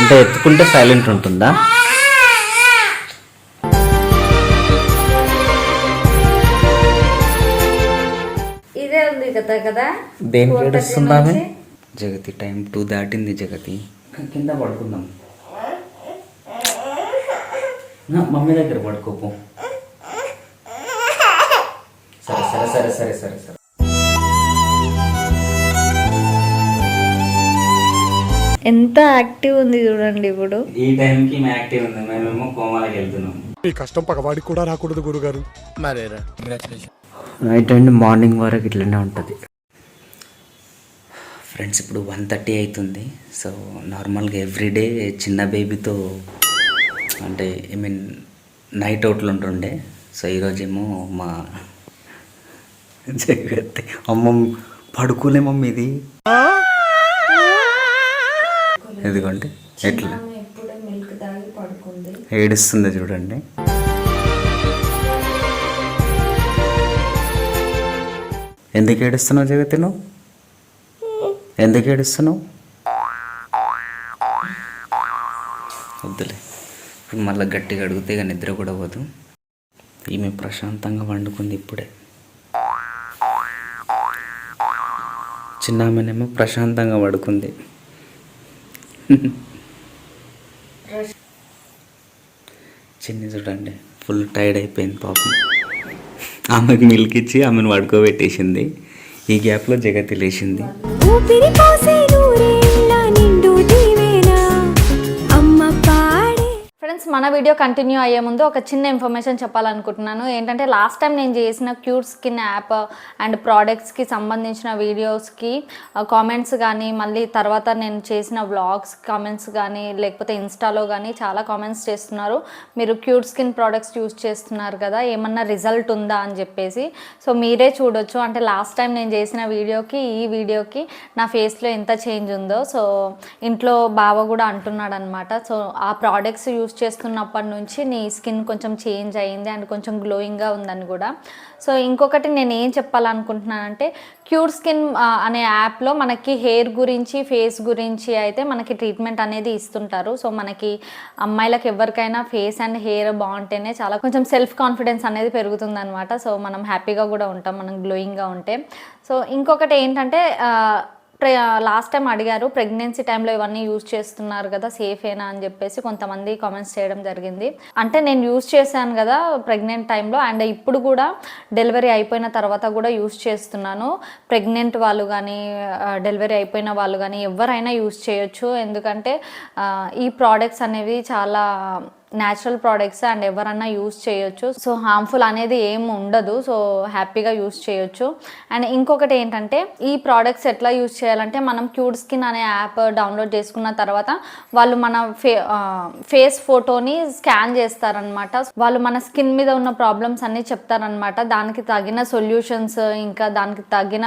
అంటే ఎత్తుకుంటే సైలెంట్ ఉంటుందా? ఇదే ఉంది కదా కదా? దేనికి 4:30 ఏడుస్తుంది ఆమె? నుంచి. జగతి టైం టూ దాటింది జగతి. కింద పడుకుందాం. నా మమ్మీ దగ్గర పడుకోపు. సరే సరే సరే సరే సరే సరే. ఎంత యాక్టివ్ ఉంది చూడండి ఇప్పుడు. ఈ టైంకి యాక్టివ్ ఉంది. మేమేమో కోమాలకి వెళ్తున్నాం. ఈ కష్టం పగవాడికి కూడా రాకూడదు గురుగారు. మరేరా? కంగ్రాచులేషన్ నైట్ అండ్ మార్నింగ్ వరకు ఇట్లనే ఉంటుంది. ఫ్రెండ్స్ ఇప్పుడు వన్ థర్టీ అవుతుంది సో నార్మల్గా ఎవ్రీడే చిన్న బేబీతో అంటే ఐ మీన్ నైట్ అవుట్లు ఉంటుండే. సో ఈరోజేమో మా జగత్తి అమ్మ పడుకోలే మమ్మీ ఇది. ఎందుకంటే ఎట్లా? ఏడుస్తుంది చూడండి. ఎందుకు ఏడుస్తున్నావు జగతి నువ్వు ఎందుకు ఏడుస్తున్నావు? వద్దులే. ఇప్పుడు మళ్ళీ గట్టిగా అడిగితే ఇక నిద్ర కూడా పోదు. ఈమె ప్రశాంతంగా వండుకుంది ఇప్పుడే. చిన్న ఆమెనేమో ప్రశాంతంగా పడుకుంది చిన్ని చూడండి ఫుల్ టైర్డ్ అయిపోయింది పాపం. ఆమెకు మిల్క్ ఇచ్చి ఆమెను పడుకోబెట్టేసింది. ఈ గ్యాప్లో జగతి లేచింది. ఫ్రెండ్స్ మన వీడియో కంటిన్యూ అయ్యే ముందు ఒక చిన్న ఇన్ఫర్మేషన్ చెప్పాలనుకుంటున్నాను. ఏంటంటే లాస్ట్ టైం నేను చేసిన క్యూట్ స్కిన్ యాప్ అండ్ ప్రోడక్ట్స్కి సంబంధించిన వీడియోస్కి కామెంట్స్ కానీ మళ్ళీ తర్వాత నేను చేసిన వ్లాగ్స్ కామెంట్స్ కానీ లేకపోతే ఇన్స్టాలో కానీ చాలా కామెంట్స్ చేస్తున్నారు. మీరు క్యూట్ స్కిన్ ప్రోడక్ట్స్ యూస్ చేస్తున్నారు కదా ఏమన్నా రిజల్ట్ ఉందా అని చెప్పేసి. సో మీరే చూడొచ్చు. అంటే లాస్ట్ టైం నేను చేసిన వీడియోకి ఈ వీడియోకి నా ఫేస్లో ఎంత చేంజ్ ఉందో. సో ఇంట్లో బావ కూడా అంటున్నాడు అనమాట సో ఆ ప్రోడక్ట్స్ యూస్ చేస్తున్నప్పటి నుంచి నీ స్కిన్ కొంచెం చేంజ్ అయ్యింది అండ్ కొంచెం గ్లోయింగ్గా ఉందని కూడా. సో ఇంకొకటి నేను ఏం చెప్పాలనుకుంటున్నానంటే క్యూర్ స్కిన్ అనే యాప్లో మనకి హెయిర్ గురించి ఫేస్ గురించి అయితే మనకి ట్రీట్మెంట్ అనేది ఇస్తుంటారు. సో మనకి అమ్మాయిలకు ఎవరికైనా ఫేస్ అండ్ హెయిర్ బాగుంటేనే చాలా కొంచెం సెల్ఫ్ కాన్ఫిడెన్స్ అనేది పెరుగుతుందనమాట సో మనం హ్యాపీగా కూడా ఉంటాం మనం గ్లోయింగ్గా ఉంటే. సో ఇంకొకటి ఏంటంటే లాస్ట్ టైం అడిగారు ప్రెగ్నెన్సీ టైంలో ఇవన్నీ యూజ్ చేస్తున్నారు కదా సేఫేనా అని చెప్పేసి కొంతమంది కామెంట్స్ చేయడం జరిగింది. అంటే నేను యూజ్ చేశాను కదా ప్రెగ్నెంట్ టైంలో అండ్ ఇప్పుడు కూడా డెలివరీ అయిపోయిన తర్వాత కూడా యూజ్ చేస్తున్నాను. ప్రెగ్నెంట్ వాళ్ళు కానీ డెలివరీ అయిపోయిన వాళ్ళు కానీ ఎవరైనా యూజ్ చేయొచ్చు. ఎందుకంటే ఈ ప్రోడక్ట్స్ అనేవి చాలా న్యాచురల్ ప్రోడక్ట్స్ అండ్ ఎవరన్నా యూస్ చేయొచ్చు. సో హార్మ్ఫుల్ అనేది ఏం ఉండదు. సో హ్యాపీగా యూస్ చేయొచ్చు. అండ్ ఇంకొకటి ఏంటంటే ఈ ప్రోడక్ట్స్ ఎట్లా యూస్ చేయాలంటే మనం క్యూడ్ స్కిన్ అనే యాప్ డౌన్లోడ్ చేసుకున్న తర్వాత వాళ్ళు మన ఫే ఫేస్ ఫోటోని స్కాన్ చేస్తారనమాట వాళ్ళు మన స్కిన్ మీద ఉన్న ప్రాబ్లమ్స్ అన్నీ చెప్తారనమాట దానికి తగిన సొల్యూషన్స్ ఇంకా దానికి తగిన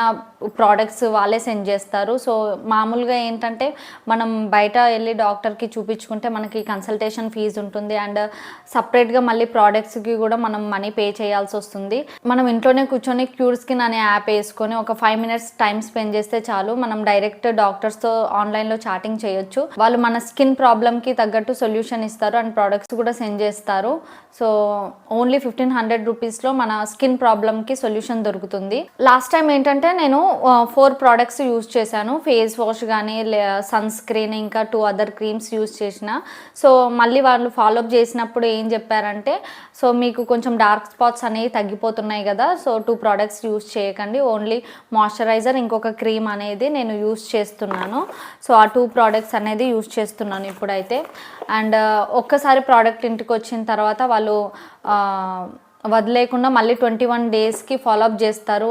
ప్రోడక్ట్స్ వాళ్ళే సెండ్ చేస్తారు. సో మామూలుగా ఏంటంటే మనం బయట వెళ్ళి డాక్టర్కి చూపించుకుంటే మనకి కన్సల్టేషన్ ఫీజు ఉంటుంది. అండ్ సపరేట్గా మళ్ళీ ప్రోడక్ట్స్కి కూడా మనం మనీ పే చేయాల్సి వస్తుంది. మనం ఇంట్లోనే కూర్చొని క్యూర్ స్కిన్ అనే యాప్ వేసుకొని ఒక ఫైవ్ మినిట్స్ టైం స్పెండ్ చేస్తే చాలు. మనం డైరెక్ట్ డాక్టర్స్తో ఆన్లైన్లో చాటింగ్ చేయొచ్చు. వాళ్ళు మన స్కిన్ ప్రాబ్లమ్కి తగ్గట్టు సొల్యూషన్ ఇస్తారు అండ్ ప్రోడక్ట్స్ కూడా సెండ్ చేస్తారు. సో ఓన్లీ ఫిఫ్టీన్ హండ్రెడ్ రూపీస్లో మన స్కిన్ ప్రాబ్లమ్కి సొల్యూషన్ దొరుకుతుంది. లాస్ట్ టైం ఏంటంటే నేను ఫోర్ ప్రోడక్ట్స్ యూజ్ చేశాను. ఫేస్ వాష్ కానీ సన్ స్క్రీన్ ఇంకా టూ అదర్ క్రీమ్స్ యూజ్ చేసిన. సో మళ్ళీ వాళ్ళు ఫాలోఅప్ చేసినప్పుడు ఏం చెప్పారంటే సో మీకు కొంచెం డార్క్ స్పాట్స్ అనేవి తగ్గిపోతున్నాయి కదా సో టూ ప్రోడక్ట్స్ యూజ్ చేయకండి. ఓన్లీ మాయిశ్చరైజర్ ఇంకొక క్రీమ్ అనేది నేను యూజ్ చేస్తున్నాను. సో ఆ టూ ప్రోడక్ట్స్ అనేది యూజ్ చేస్తున్నాను ఇప్పుడైతే. అండ్ ఒక్కసారి ప్రోడక్ట్ ఇంటికి వచ్చిన తర్వాత వాళ్ళు వదిలేకుండా మళ్ళీ ట్వంటీ వన్ డేస్కి ఫాలోఅప్ చేస్తారు.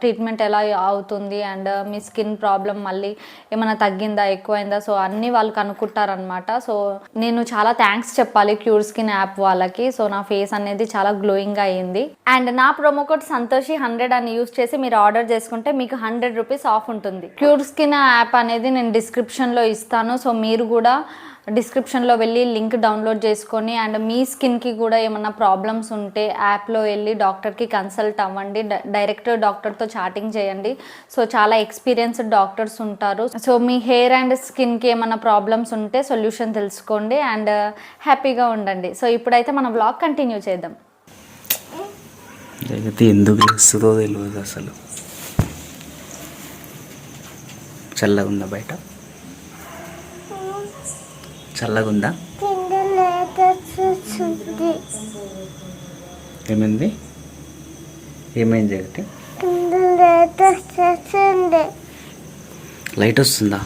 ట్రీట్మెంట్ ఎలా అవుతుంది అండ్ uh, మీ స్కిన్ ప్రాబ్లం మళ్ళీ ఏమైనా తగ్గిందా ఎక్కువైందా? సో అన్నీ వాళ్ళు కనుక్కుంటారనమాట సో నేను చాలా థ్యాంక్స్ చెప్పాలి క్యూర్ స్కిన్ యాప్ వాళ్ళకి. సో నా ఫేస్ అనేది చాలా గ్లోయింగ్ అయ్యింది అండ్ నా ప్రోమో కోడ్ సంతోషి హండ్రెడ్ అని యూస్ చేసి మీరు ఆర్డర్ చేసుకుంటే మీకు హండ్రెడ్ రూపీస్ ఆఫ్ ఉంటుంది. క్యూర్ స్కిన్ యాప్ అనేది నేను డిస్క్రిప్షన్లో ఇస్తాను. సో మీరు కూడా డిస్క్రిప్షన్లో వెళ్ళి లింక్ డౌన్లోడ్ చేసుకొని అండ్ మీ స్కిన్కి కూడా ఏమన్నా ప్రాబ్లమ్స్ ఉంటే యాప్లో వెళ్ళి డాక్టర్కి కన్సల్ట్ అవ్వండి. డ- డైరెక్ట్ డాక్టర్తో చాటింగ్ చేయండి. సో చాలా ఎక్స్పీరియన్స్డ్ డాక్టర్స్ ఉంటారు. సో మీ హెయిర్ అండ్ స్కిన్కి ఏమన్నా ప్రాబ్లమ్స్ ఉంటే సొల్యూషన్ తెలుసుకోండి అండ్ హ్యాపీగా ఉండండి. సో ఇప్పుడైతే మన బ్లాగ్ కంటిన్యూ చేద్దాం. జగతి ఎందుకు తెలియదు అసలు. చల్లగా ఉందా బయట? చల్లగా ఉందా ఏమైంది? ఏమైంది జగతి? లైట్ వస్తుందా?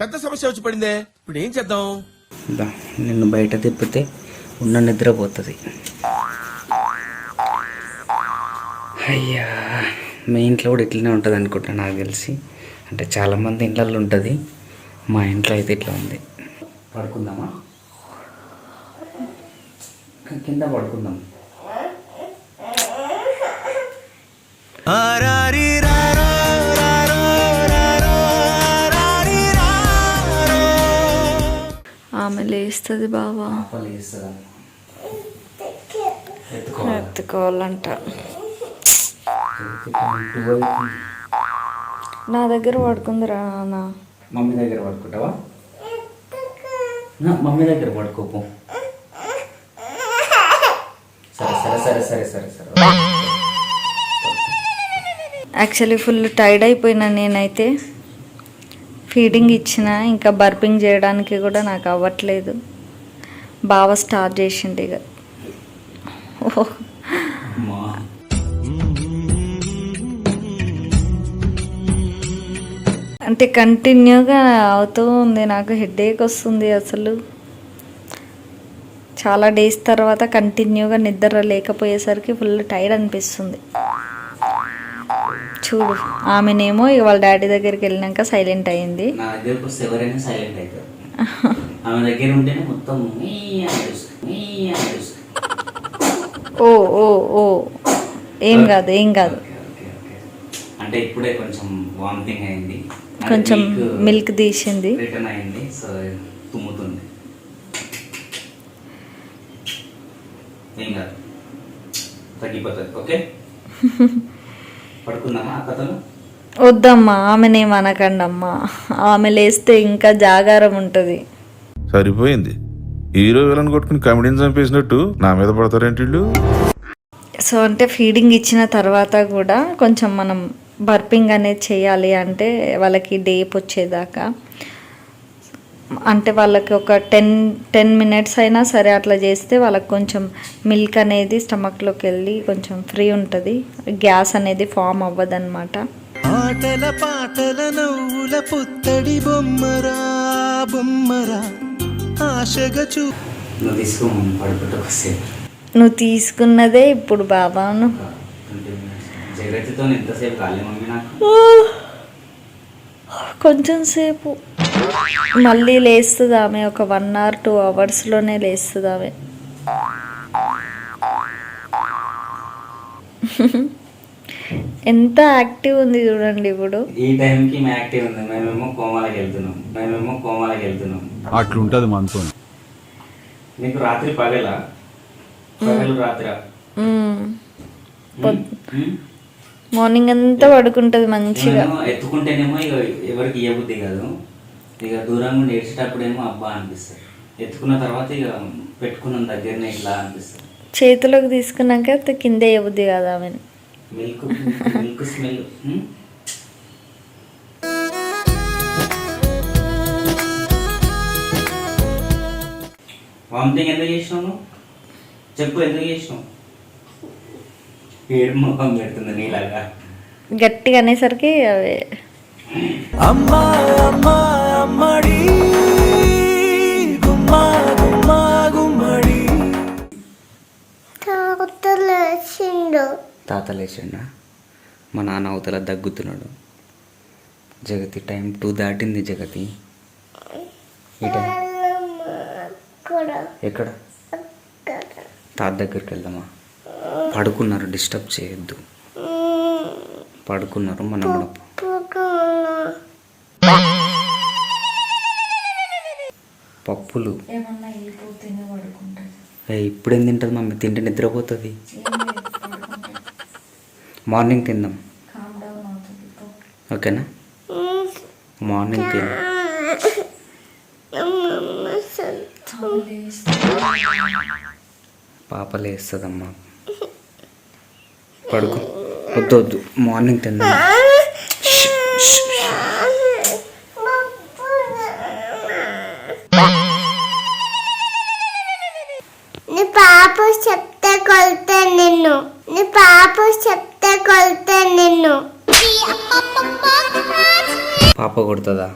పెద్ద సమస్య వచ్చి పడిందే. ఇప్పుడు ఏం చేద్దాం? నిన్ను బయట తిప్పితే ఉన్న నిద్రపోతుంది అయ్యా మీ ఇంట్లో కూడా ఇట్లనే ఉంటుంది అనుకుంటా నాకు తెలిసి. అంటే చాలామంది ఇంట్లో ఉంటుంది. మా ఇంట్లో అయితే ఇట్లా ఉంది. పడుకుందామా? కింద పడుకుందాం. ఆమె లేస్తుంది బావా. ఎత్తుకోవాలంట. నా దగ్గర పడుకుందిరా నాన్న. మమ్మీ దగ్గర పడుకుంటావా? మమ్మీ దగ్గర పడుకోపు సరే సరే సరే సరే సరే సరే. యాక్చువల్లీ ఫుల్ టైర్డ్ అయిపోయినా నేనైతే. ఫీడింగ్ ఇచ్చిన ఇంకా బర్పింగ్ చేయడానికి కూడా నాకు అవ్వట్లేదు. బాగా స్టార్ట్ చేసిండు ఇక ఓ అంటే కంటిన్యూగా అవుతూ ఉంది. నాకు హెడేక్ వస్తుంది అసలు. చాలా డేస్ తర్వాత కంటిన్యూగా నిద్ర లేకపోయేసరికి ఫుల్ టైర్డ్ అనిపిస్తుంది. చూడు ఆమెనేమో ఇక వాళ్ళ డాడీ దగ్గరికి వెళ్ళినాక సైలెంట్ అయింది. ఓ ఓ ఓ. ఏం కాదు ఏం కాదు. అంటే ఇప్పుడే కొంచెం వామిటింగ్ అయింది. కొంచెం మిల్క్ తీసింది. పడుకుందామా అక్కతను వద్దమ్మా ఆమెనేమనకండి అమ్మా. ఆమె లేస్తే ఇంకా జాగారం ఉంటుంది. సరిపోయింది. హీరో విలన్ కొట్టుకుని కమెడీని చంపేసినట్టు నా మీద పడతారేంటి సో అంటే ఫీడింగ్ ఇచ్చిన తర్వాత కూడా కొంచెం మనం బర్పింగ్ అనేది చేయాలి అంటే వాళ్ళకి డేప్ వచ్చేదాకా. అంటే వాళ్ళకి ఒక టెన్ టెన్ మినిట్స్ అయినా సరే అట్లా చేస్తే వాళ్ళకి కొంచెం మిల్క్ అనేది స్టమక్లోకి వెళ్ళి కొంచెం ఫ్రీ ఉంటుంది. గ్యాస్ అనేది ఫామ్ అవ్వదన్నమాట. ఆటల పాటల నవ్వుల పుత్తడి బొమ్మరా బొమ్మరా ఆశగా చూ నువ్వు తీసుకున్నదే ఇప్పుడు బాబాను జగతితో ఎంతసేపు కాలే మమ్మీ నాకు. కొంచెం సేపు. మళ్ళీ లేస్తుంది ఆమె ఒక వన్ అవర్ టూ అవర్స్లోనే లేస్తుంది ఆమె. ఎంత యాక్టివ్ ఉంది చూడండి ఇప్పుడు. ఈ టైంకి మేము యాక్టివ్ ఉంది. మేమేమో కోమాలకి వెళ్తున్నాం. మేమేమో కోమాలకి వెళ్తున్నాం. అట్లుంటది మనతో నీకు రాత్రి పగలా? పగలు రాత్రి. మార్నింగ్ అంతా పడుకుంటుంది మంచిగా. ఎత్తుకుంటేనేమో ఇక ఎవరికి బుద్ధి కాదు. ఇక దూరంగా ఉండి ఏడ్చేటప్పుడేమో అబ్బా అనిపిస్తుంది. ఎత్తుకున్న తర్వాత ఇక పెట్టుకున్న దగ్గరనే ఇట్లా అనిపిస్తుంది. చేతిలోకి తీసుకున్నాక కింద వేయబుద్ది కాదు ఆమెను మిల్క్ మిల్క్ స్మెల్ వామిటింగ్ ఎందుకు చేసినావు? చెప్పు ఎందుకు చేసినావు? పెడుతుంది నీలాగా గట్టిగా అనేసరికి అవి అమ్మా అమ్మా అమ్మడి గుమ్మా గుమ్మా గుమ్మడి తాత లేచిండా మా నాన్న అవతల దగ్గుతున్నాడు జగతి టైం టూ దాటింది జగతి ఈ టైం ఎక్కడ తాత దగ్గరికి వెళ్దామా పడుకున్నారు డిస్టర్బ్ చేయొద్దు. పడుకున్నారు మనం పప్పులు. ఇప్పుడేం తింటుంది మమ్మీ? తింటే నిద్రపోతుంది. మార్నింగ్ తిందాం. ఓకేనా? మార్నింగ్ తిందాం పాప లేస్తుందమ్మా. పడుకో. వద్దు వద్దు మార్నింగ్ తిందాం. నీ పాప చెప్తే కొలుతా నిన్ను. నీ పాప చెప్తే కొలుతా నిన్ను. పాప కొడుతుందా?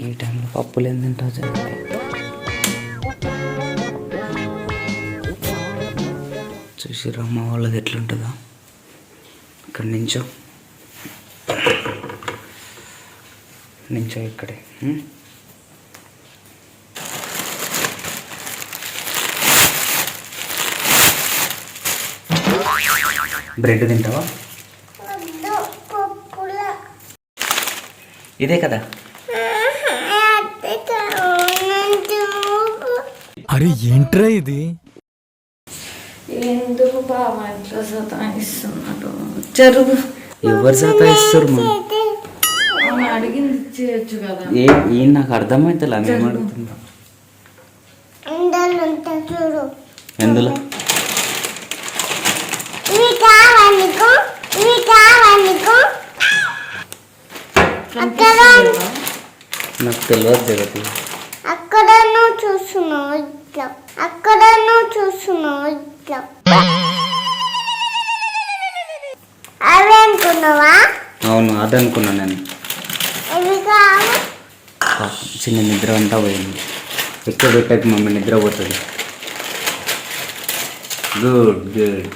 ఈ టైంలో పప్పులు ఏం తింటావు చెప్పండి చూసిరా మా వాళ్ళది ఎట్లుంటుందో. ఇక్కడ నించో. నించో ఇక్కడే? బ్రెడ్ తింటావా? ఇదే కదా? అరే ఏంట్రా ఇది? ఎందుకు బాబా ఇట్లా సతాయిస్తున్నాడు. జరుగు ఎవరు సతాయిస్తారు అడిగింది ఇచ్చేయచ్చు కదా. ఏ ఏం నాకు అర్థమవుతుందా మేము అడుగుతున్నా ఎందులో? నాకు? తెలియదు జగతి. అక్కడ నువ్వు చూస్తున్నావు ఇట్లా అక్కడ నువ్వు చూస్తున్నావు ఇట్లా అవి అనుకున్నావా అవును అది అనుకున్నా నేను ఇవి చిన్న నిద్ర అంతా పోయింది. ఎక్కువ పెట్టక మమ్మీ నిద్ర పోతుంది. గుడ్ గుడ్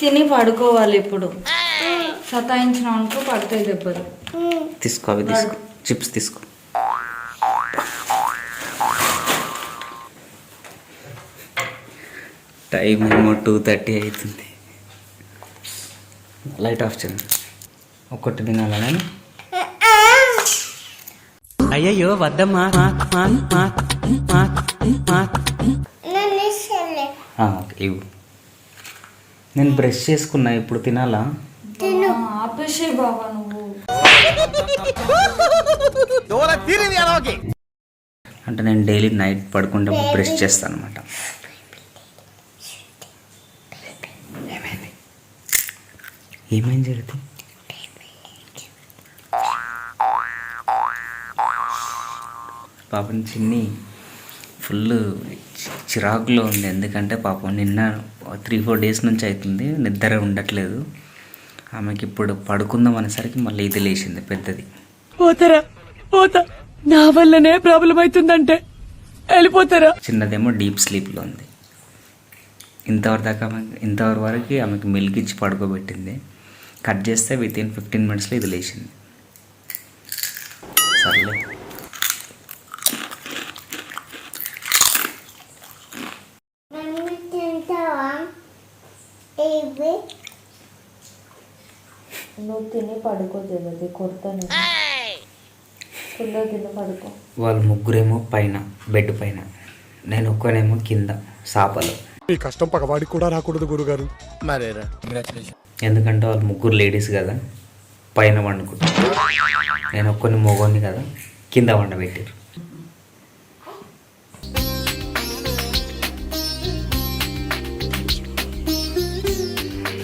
తిని పడుకోవాలి ఇప్పుడు. సతాయించిన అనుకో పడతాయి దెబ్బలు. తీసుకో అవి తీసుకో. చిప్స్ తీసుకో. టైం ఏమో టూ థర్టీ అవుతుంది. లైట్ ఆఫ్ చేయండి. ఒక్కటి తినాలా నేను? అయ్యయ్యో వద్దమ్మా. ఇవ్వు. నేను బ్రష్ చేసుకున్నా ఇప్పుడు తినాలా? ఆపేసే బాబా నువ్వు. అంటే నేను డైలీ నైట్ పడుకుంటే బ్రష్ చేస్తాను అనమాట ఏమైంది జరుగుతుంది పాపం చిన్ని ఫుల్ చిరాకులో ఉంది. ఎందుకంటే పాపం నిన్న త్రీ ఫోర్ డేస్ నుంచి అవుతుంది. నిద్ర ఉండట్లేదు. ఆమెకి ఇప్పుడు పడుకుందాం అనేసరికి మళ్ళీ ఇది లేచింది పెద్దది. పోతారా? పోతా. నా వల్లనే ప్రాబ్లం అవుతుందంటే. వెళ్ళిపోతారా? చిన్నదేమో డీప్ స్లీప్లో ఉంది. ఇంతవరకు దాకా ఆమె ఇంతవరకు వరకు ఆమెకి మిల్క్ ఇచ్చి పడుకోబెట్టింది. కట్ చేస్తే విత్ ఇన్ ఫిఫ్టీన్ మినిట్స్లో ఇది లేచింది. సర్లే. నువ్వు తిని పడుకో జగతి. కొడతాను తిని పడుకో. వాళ్ళు ముగ్గురేమో పైన బెడ్ పైన. నేను ఒక్కనేమో కింద సాపలో. ఈ కష్టం పగవాడికి కూడా రాకూడదు గురుగారు. మరేరా? కంగ్రాచులేషన్ ఎందుకంటే వాళ్ళు ముగ్గురు లేడీస్ కదా పైన వండుకుంటారు నేను ఒక్కని మొగోని కదా కింద వండబెట్టారు.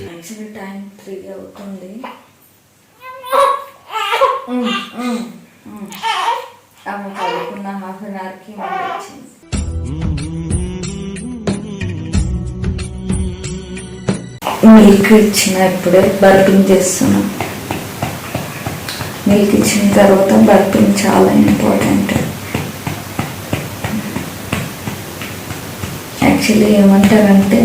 యాక్చువల్లీ టైం త్రీ అవుతుంది. ఆమె పడుకున్న హాఫ్ అన్ అవర్కి మళ్ళీ వచ్చింది మిల్క్ ఇచ్చిన ఇప్పుడే బర్పింగ్ చేస్తున్నాం మిల్క్ ఇచ్చిన తర్వాత బర్పింగ్ చాలా ఇంపార్టెంట్. యాక్చువల్లీ ఏమంటారంటే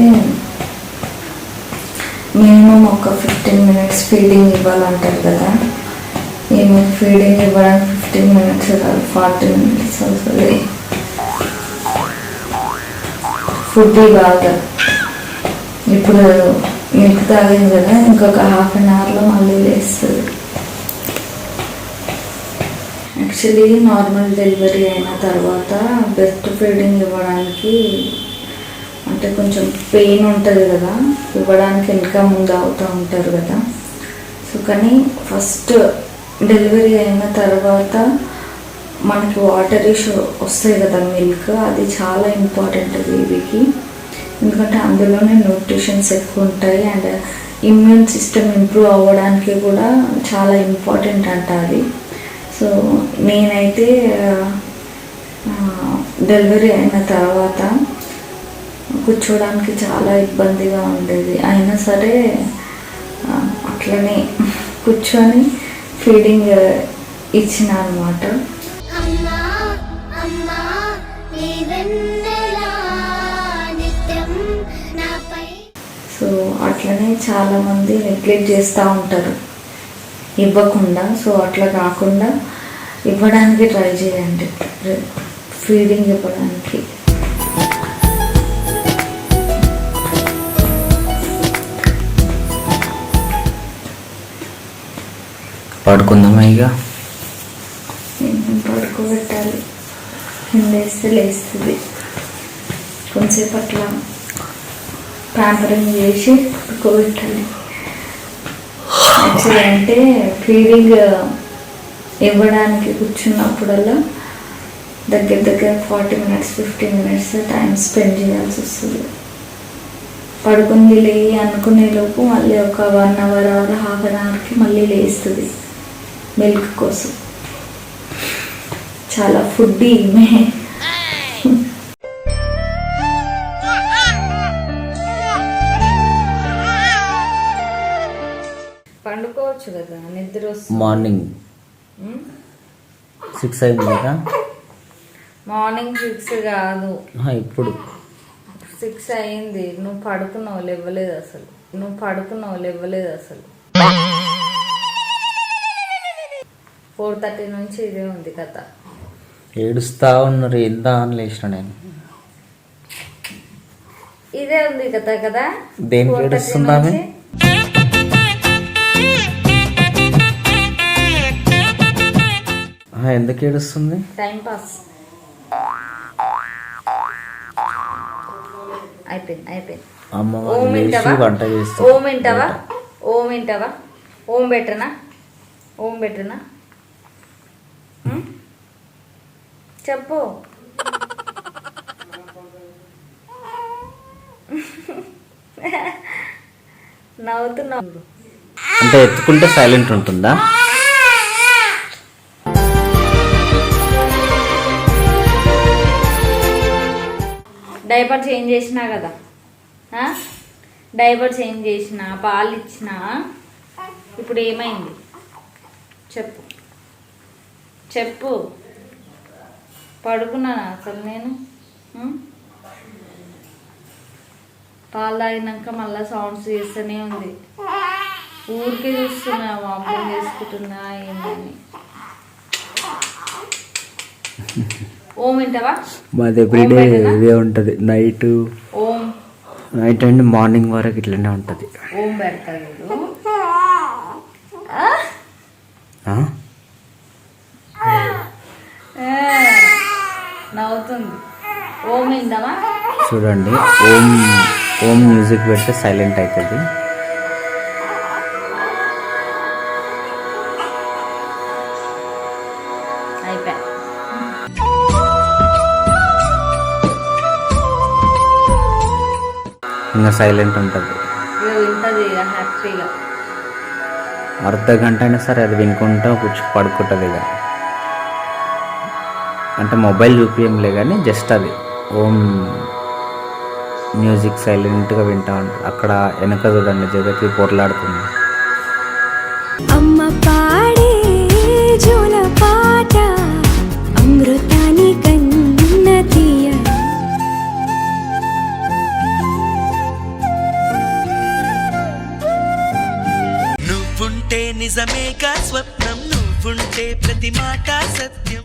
మినిమం ఒక ఫిఫ్టీన్ మినిట్స్ ఫీడింగ్ ఇవ్వాలంటారు కదా. ఏమి ఫీడింగ్ ఇవ్వడానికి ఫిఫ్టీన్ మినిట్స్ కాదు ఫార్టీ మినిట్స్ అవుతుంది. ఫుడ్ బాగా. ఇప్పుడు మిల్క్ తాగింది కదా ఇంకొక హాఫ్ అన్ అవర్లో మళ్ళీ లేస్తుంది. యాక్చువల్లీ నార్మల్ డెలివరీ అయిన తర్వాత బెస్ట్ ఫీడింగ్ ఇవ్వడానికి అంటే కొంచెం పెయిన్ ఉంటుంది కదా. ఇవ్వడానికి ఇంకా ముందు అవుతూ ఉంటారు కదా. సో కానీ ఫస్ట్ డెలివరీ అయిన తర్వాత మనకి వాటర్ ఇష్యూ వస్తాయి కదా మిల్క్ అది చాలా ఇంపార్టెంట్ బేబీకి ఎందుకంటే అందులోనే న్యూట్రిషన్స్ ఎక్కువ ఉంటాయి అండ్ ఇమ్యూన్ సిస్టమ్ ఇంప్రూవ్ అవ్వడానికి కూడా చాలా ఇంపార్టెంట్ అంట అది. సో నేనైతే డెలివరీ అయిన తర్వాత కూర్చోడానికి చాలా ఇబ్బందిగా ఉండేది. అయినా సరే అట్లనే కూర్చొని ఫీడింగ్ ఇచ్చిన అనమాట అట్లనే చాలామంది నెగ్లెక్ట్ చేస్తూ ఉంటారు. ఇవ్వకుండా సో అట్లా కాకుండా ఇవ్వడానికి ట్రై చేయండి. ఫీడింగ్ ఇవ్వడానికి. పడుకుందామా ఇక? పడుకోబెట్టాలి? వేస్తే లేస్తుంది. కొంతసేపు అట్లా ప్యాంపరింగ్ చేసి పడుకోబెట్టాలి యాక్చువల్ అంటే ఫీడింగ్ ఇవ్వడానికి కూర్చున్నప్పుడల్లా దగ్గర దగ్గర forty minutes fifty minutes time spend చేయాల్సి వస్తుంది. పడుకుంది లేయి అనుకునే లోపు మళ్ళీ ఒక one hour hour half an అవర్కి మళ్ళీ లేస్తుంది మిల్క్ కోసం. చాలా ఫుడ్ ఈమె మార్నింగ్ సిక్స్ అయింది కదా? మార్నింగ్ సిక్స్ కాదు. ఇప్పుడు. సిక్స్ అయింది. నువ్వు పడుకున్నావు లేవలేదు అసలు. నువ్వు పడుకున్నావు లేవలేదు అసలు. ఫోర్ థర్టీ నుంచి ఇదే ఉంది కథ. ఏడుస్తా ఉన్నారు ఎంత అని లేచిన నేను. ఇదే ఉంది కథ కదా? దేనికి 4:30 ఏడుస్తుంది ఎందుకు ఏడుస్తుంది? టైం పాస్ అయిపోయింది అయిపోయింది. అమ్మ ఓం వింటావా? వంట ఓం వింటావా? ఓం వింటావా? ఓం పెట్టనా? ఓం పెట్టనా? ఉం? చెప్పు. నవ్వుతున్నావు. అంటే ఎత్తుకుంటే సైలెంట్ ఉంటుందా? డైపర్ చేంజ్ చేసినా కదా. డైపర్ చేంజ్ చేసిన పాలు ఇచ్చిన ఇప్పుడు ఏమైంది? చెప్పు. చెప్పు. పడుకున్నానా అసలు నేను? పాలు తాగినాక మళ్ళీ సౌండ్స్ చేస్తూనే ఉంది. ఊరికే చూస్తున్నా వాంపులు చేసుకుంటున్నా ఏంటని. ఓం వింటావా? మాది ఎవ్రీడే ఇదే ఉంటుంది. నైట్ ఓం. నైట్ అండ్ మార్నింగ్ వరకు ఇట్లనే ఉంటుంది. ఓం పెడతాడు? నవ్వుతుంది. ఓం విందామా? చూడండి. ఓం ఓం మ్యూజిక్ పెడితే సైలెంట్ అవుతుంది. ఇంకా సైలెంట్ ఉంటుంది. ఇక వింటది ఇక హ్యాపీగా అర్ధ గంట అయినా సరే అది వినుకుంటా కూర్చో పడుకుంటుంది ఇక అంటే మొబైల్ చూపించలే కానీ జస్ట్ అది. ఓం మ్యూజిక్ సైలెంట్గా వింటా ఉంటుంది అక్కడ వెనక చూడండి జగతి పొరలాడుతుంది అమ్మ నిజమేగా స్వప్నం? నువ్వుంటే ప్రతి మాట సత్యం.